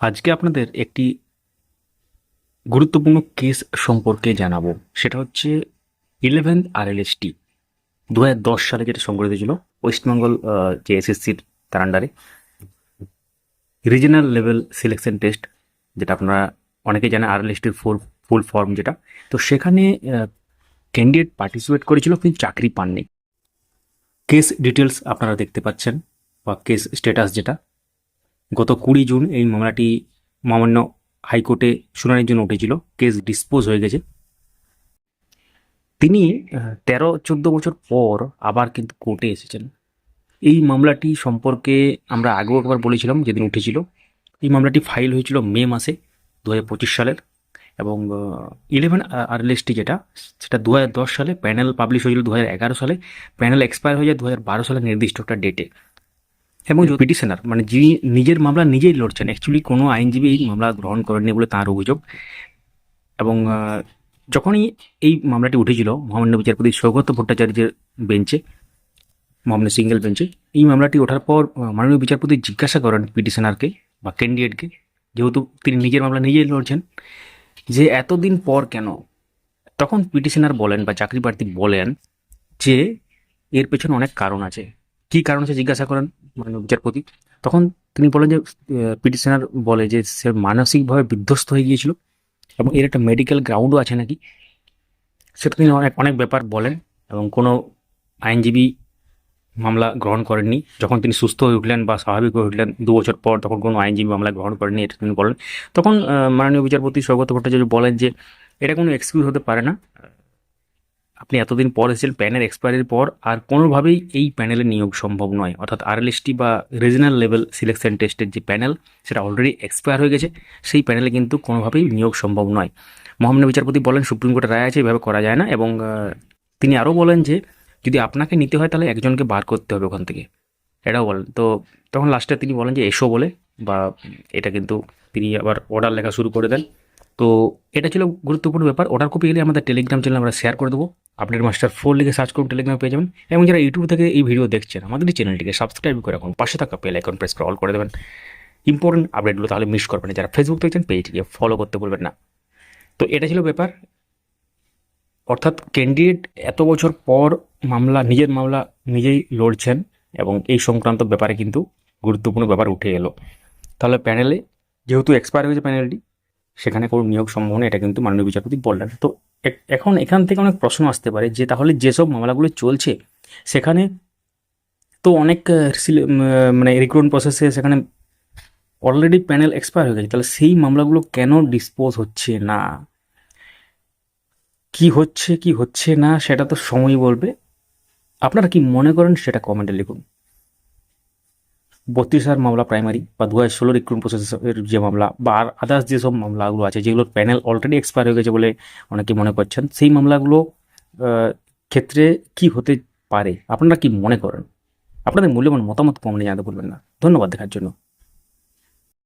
আজকে আপনাদের একটি গুরুত্বপূর্ণ কেস সম্পর্কে জানাব। সেটা হচ্ছে ইলেভেন্থ আর এল এস টি দু হাজার দশ সালে যেটা সংগঠিত ছিল ওয়েস্টবেঙ্গল যে এসএসসির তার আন্ডারে রিজনাল লেভেল সিলেকশন টেস্ট, যেটা আপনারা অনেকে জানেন আর এল এস টির ফুল ফুল ফর্ম যেটা। তো সেখানে ক্যান্ডিডেট পার্টিসিপেট করেছিল, কিন্তু চাকরি পাননি। কেস ডিটেলস আপনারা দেখতে পাচ্ছেন, বা কেস স্ট্যাটাস যেটা। গত কুড়ি জুন এই মামলাটি মামান্য হাইকোর্টে শুনানির জন্য উঠেছিল। কেস ডিসপোজ হয়ে গেছে। তিনি তেরো, চোদ্দ বছর পর আবার কিন্তু কোর্টে এসেছেন। এই মামলাটি সম্পর্কে আমরা আগেও একবার বলেছিলাম যেদিন উঠেছিল। এই মামলাটি ফাইল হয়েছিল মে মাসে দু হাজার পঁচিশ সালের এবং ইলেভেন আরএলএসটি যেটা, সেটা দু হাজার দশ সালে প্যানেল পাবলিশ হয়েছিল দু হাজার এগারো সালে। প্যানেল এক্সপায়ার হয়ে যায় দু হাজার বারো সালে নির্দিষ্ট একটা ডেটে। এবং পিটিশনার মানে যিনি নিজের মামলা নিজেই লড়ছেন। অ্যাকচুয়ালি কোনো আইনজীবী এই মামলা গ্রহণ করেননি বলে তাঁর অভিযোগ। এবং যখনই এই মামলাটি উঠেছিল মহামান্য বিচারপতি সৌগত ভট্টাচার্যের বেঞ্চে মহামান্য সিঙ্গেল বেঞ্চে এই মামলাটি ওঠার পর মাননীয় বিচারপতি জিজ্ঞাসা করেন পিটিশনারকে বা ক্যান্ডিডেটকে যেহেতু তিনি নিজের মামলা নিজেই লড়ছেন যে এতদিন পর কেন? তখন পিটিশনার বলেন বা চাকরি প্রার্থী বলেন যে এর পেছনে অনেক কারণ আছে। কি কারণ আছে জিজ্ঞাসা করেন মাননীয় বিচারপতি তখন তিনি বলেন যে পিটিশনার বলে যে সে মানসিকভাবে বিধ্বস্ত হয়ে গিয়েছিল এবং এর একটা মেডিকেল গ্রাউন্ডও আছে নাকি? সেটা তিনি অনেক অনেক ব্যাপার বলেন এবং কোনো আইনজীবী মামলা গ্রহণ করেননি। যখন তিনি সুস্থ হয়ে উঠলেন বা স্বাভাবিক হয়ে উঠলেন দু বছর পর, তখন কোনো আইনজীবী মামলা গ্রহণ করেননি, এটা তিনি বলেন। তখন মাননীয় বিচারপতি সৌগত ভট্টাচার্য বলেন যে, এটা কোনো এক্সকিউজ হতে পারে না। আপনি এতদিন পর এসেছেন প্যানেল এক্সপায়ারির পর, আর কোনোভাবেই এই প্যানেলে নিয়োগ সম্ভব নয়। অর্থাৎ আরএলএসটি বা রিজনাল লেভেল সিলেকশন টেস্টের যে প্যানেল সেটা অলরেডি এক্সপায়ার হয়ে গেছে, সেই প্যানেলে কিন্তু কোনোভাবেই নিয়োগ সম্ভব নয়। মহামান্য বিচারপতি বলেন, সুপ্রিম কোর্টের রায় আছে, এভাবে করা যায় না, এবং তিনি আরও বলেন যে, যদি আপনাকে নিতে হয়, তাহলে একজনকে বার করতে হবে ওখান থেকে। এটাও বলেন। তো তখন লাস্টে তিনি বলেন যে, এসো বলে, বা এটা কিন্তু তিনি আবার অর্ডার লেখা শুরু করে দেন। তো এটা ছিল গুরুত্বপূর্ণ ব্যাপার। অর্ডার কপি এলে আমাদের টেলিগ্রাম চ্যানেল আমরা শেয়ার করে দেবো। আপডেট মাস্টার ফোর লিখে সার্চ করুন টেলিগ্রামে পেয়ে যাবেন এবং যারা ইউটিউব থেকে এই ভিডিও দেখছেন, আমাদের এই চ্যানেলটিকে সাবস্ক্রাইব করে রাখুন। পাশে থাকা বেল আইকন প্রেস করে অল করে দেবেন। ইম্পর্টেন্ট আপডেটগুলো তাহলে মিস করবেন না। যারা ফেসবুক দেখছেন পেজটিকে ফলো করতে বলবেন না। তো এটা ছিল ব্যাপার। অর্থাৎ ক্যান্ডিডেট এত বছর পর মামলা, নিজের মামলা নিজেই লড়ছেন এবং এই সংক্রান্ত ব্যাপারে কিন্তু গুরুত্বপূর্ণ ব্যাপার উঠে এলো। তাহলে প্যানেলে যেহেতু এক্সপায়ার হয়েছে প্যানেলটি সেখানে কোনো নিয়োগ সম্ভাবনা এটা কিন্তু মাননীয় বিচারপতি বললেন। তো এখন এখান থেকে অনেক প্রশ্ন আসতে পারে যে তাহলে যেসব মামলাগুলো চলছে, সেখানে তো অনেক মানে রিক্রুটমেন্ট প্রসেসে সেখানে অলরেডি প্যানেল এক্সপায়ার হয়ে গেছে। তাহলে সেই মামলাগুলো কেন ডিসপোজ হচ্ছে না? কি হচ্ছে কি হচ্ছে না, সেটা তো সময় বলবে। আপনারা কি মনে করেন সেটা কমেন্টে লিখুন। বত্রিশ হাজার মামলা প্রাইমারি বা দু হাজার ষোলো রিক্রুটমেন্ট প্রসেসের যে মামলা বা আর আদার্স যেসব মামলাগুলো আছে, যেগুলোর প্যানেল অলরেডি এক্সপায়ার হয়ে গেছে বলে অনেকে মনে করছেন, সেই মামলাগুলো ক্ষেত্রে কি হতে পারে? আপনারা কি মনে করেন? আপনাদের মূল্যবান মতামত কম নিয়ে জানাতে বলবেন না। ধন্যবাদ দেখার জন্য।